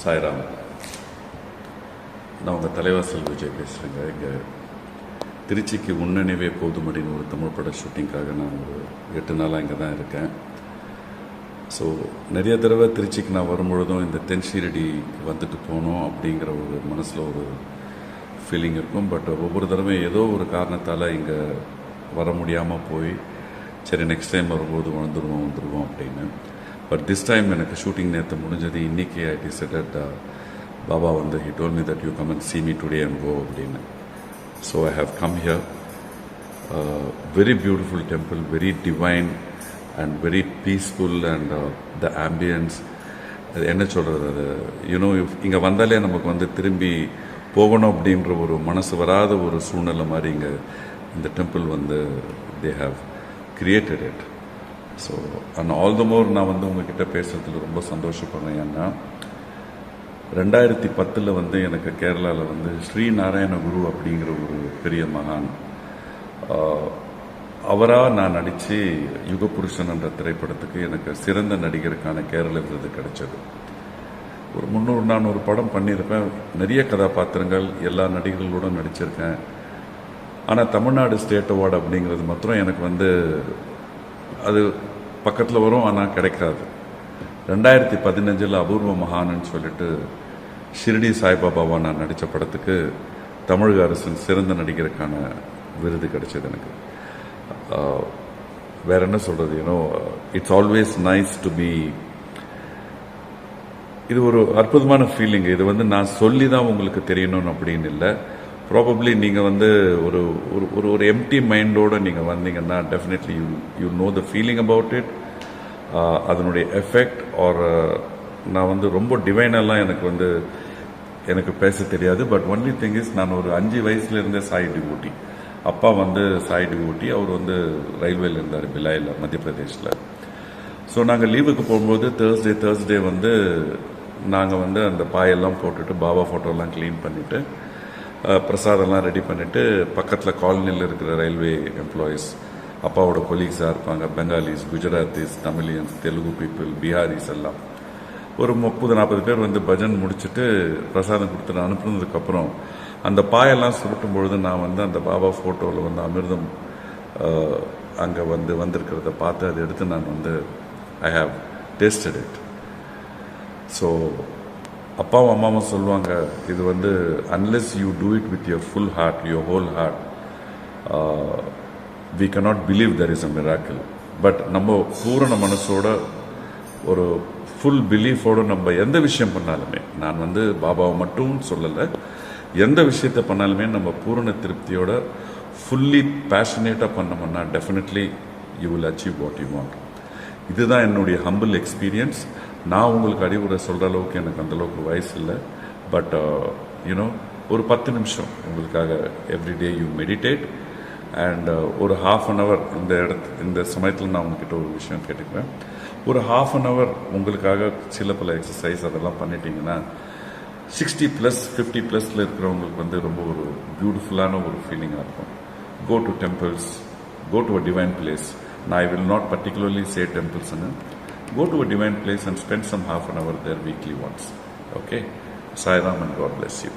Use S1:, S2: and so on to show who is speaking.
S1: சாய்ராம். நான் உங்கள் தலைவாசல் விஜய் பேசுகிறேங்க இங்கே திருச்சிக்கு உன்னணிவே போதுமடின்னு ஒரு தமிழ் பட ஷூட்டிங்காக நான் ஒரு எட்டு நாளாக இங்கே தான் இருக்கேன். ஸோ நிறைய தடவை திருச்சிக்கு நான் வரும்பொழுதும் இந்த தென்ஷீரடி வந்துட்டு போகணும் அப்படிங்கிற ஒரு மனசில் ஒரு ஃபீலிங் இருக்கும். பட் ஒவ்வொரு தடவையும் ஏதோ ஒரு காரணத்தால் இங்கே வர முடியாமல் போய் சரி நெக்ஸ்ட் டைம் வரும்போது வந்துடுவோம் வந்துடுவோம் அப்படின்னு. பட் திஸ் டைம் எனக்கு ஷூட்டிங் நேற்று முடிஞ்சது. இன்றைக்கி ஐ டிசைடட் பாபா வந்து he told me that you come and see me today and go அப்படின்னு. So I have come here very beautiful temple very divine and very peaceful and the ambience அது என்ன சொல்கிறது அது you know இங்கே வந்தாலே நமக்கு வந்து திரும்பி போகணும் அப்படின்ற ஒரு மனசு வராத ஒரு சூழ்நிலை மாதிரி இங்கே இந்த டெம்பிள் வந்து they have created it so and all the more நான் வந்து உங்ககிட்ட பேசுறதுல ரொம்ப சந்தோஷப்படுறேன். ஏன்னா ரெண்டாயிரத்தி பத்தில் வந்து எனக்கு கேரளாவில் வந்து ஸ்ரீ நாராயண குரு அப்படிங்கிற ஒரு பெரிய மகான் அவராக நான் நடித்து யுகபுருஷன் என்ற திரைப்படத்துக்கு எனக்கு சிறந்த நடிகருக்கான கேரள விருது கிடைச்சது. ஒரு முந்நூறு நானூறு படம் பண்ணியிருப்பேன். நிறைய கதாபாத்திரங்கள் எல்லா நடிகர்களோடும் நடிச்சிருக்கேன். ஆனால் தமிழ்நாடு ஸ்டேட் அவார்டு அப்படிங்கிறது மாத்திரம் எனக்கு வந்து அது பக்கத்தில் வரும் ஆனால் கிடைக்காது. ரெண்டாயிரத்தி பதினஞ்சில் அபூர்வ மகானன்னு சொல்லிட்டு ஷிரடி சாய்பாபாவா நான் நடித்த படத்துக்கு தமிழக அரசின் சிறந்த நடிகருக்கான விருது கிடைச்சது எனக்கு. வேற என்ன சொல்கிறது ஏனோ it's always nice to be இது ஒரு அற்புதமான ஃபீலிங் இது வந்து நான் சொல்லி தான் உங்களுக்கு தெரியணும்னு அப்படின்னு இல்லை. ப்ராபப்ளி நீங்கள் வந்து ஒரு ஒரு ஒரு ஒரு எம்டி மைண்டோடு நீங்கள் வந்தீங்கன்னா definitely you you know the feeling about it அதனுடைய எஃபெக்ட் ஆர் நான் வந்து ரொம்ப டிவைனெல்லாம் எனக்கு வந்து எனக்கு பேச தெரியாது. பட் ஒன்லி திங் இஸ் நான் ஒரு அஞ்சு வயசுலேருந்தே சாய் அப்பா வந்து சாய் ஊட்டி அவர் வந்து ரயில்வேல இருந்தார் பிலாயில் மத்திய பிரதேஷில். ஸோ நாங்கள் லீவுக்கு போகும்போது தேர்ஸ்டே தேர்ஸ்டே வந்து நாங்கள் வந்து அந்த பாயெல்லாம் போட்டுட்டு பாபா ஃபோட்டோலாம் க்ளீன் பண்ணிவிட்டு பிரசாதம்லாம் ரெடி பண்ணிவிட்டு பக்கத்தில் காலனியில் இருக்கிற ரயில்வே எம்ப்ளாயீஸ் அப்பாவோட கொலீக்ஸாக இருப்பாங்க. பெங்காலிஸ் குஜராத்திஸ் தமிழியன்ஸ் தெலுங்கு பீப்புள் பீகாரிஸ் எல்லாம். ஒரு முப்பது நாற்பது பேர் வந்து பஜன் முடிச்சுட்டு பிரசாதம் கொடுத்து நான் அனுப்புனதுக்கப்புறம் அந்த பாயெல்லாம் சுருட்டும் பொழுது நான் வந்து அந்த பாபா ஃபோட்டோவில் வந்து அமிர்தம் அங்கே வந்து வந்திருக்கிறத பார்த்து அதை எடுத்து நான் வந்து I have tasted it so அப்பாவும் அம்மாவும் சொல்லுவாங்க இது வந்து unless you do it with your full heart your whole heart we cannot believe there is a miracle but நம்ம பூரண மனசோட ஒரு ஃபுல் பிலீஃபோட நம்ம எந்த விஷயம் பண்ணாலுமே நான் வந்து பாபாவை மட்டும் சொல்லலை எந்த விஷயத்தை பண்ணாலுமே நம்ம பூரண திருப்தியோட ஃபுல்லி பேஷனேட்டாக பண்ணோம்னா definitely you will achieve what you want இதுதான் என்னுடைய ஹம்பிள் எக்ஸ்பீரியன்ஸ் நான் உங்களுக்கு அறிவுரை சொல்கிற அளவுக்கு எனக்கு அந்த அளவுக்கு வயசு இல்லை. பட் யூனோ ஒரு பத்து நிமிஷம் உங்களுக்காக every day you meditate and ஒரு ஹாஃப் அன் ஹவர் இந்த இடத்து இந்த சமயத்தில் நான் உங்ககிட்ட ஒரு விஷயம் கேட்டுக்கிறேன் ஒரு ஹாஃப் அன் ஹவர் உங்களுக்காக சில பல எக்ஸசைஸ் அதெல்லாம் பண்ணிட்டீங்கன்னா சிக்ஸ்டி ப்ளஸ் ஃபிஃப்டி ப்ளஸில் இருக்கிறவங்களுக்கு வந்து ரொம்ப ஒரு பியூட்டிஃபுல்லான ஒரு ஃபீலிங்காக இருக்கும். Go to temples go to a divine place Now I will not particularly say temple sangha. Go to a divine place and spend some half an hour there weekly once. Okay? Sai Ram and God bless you.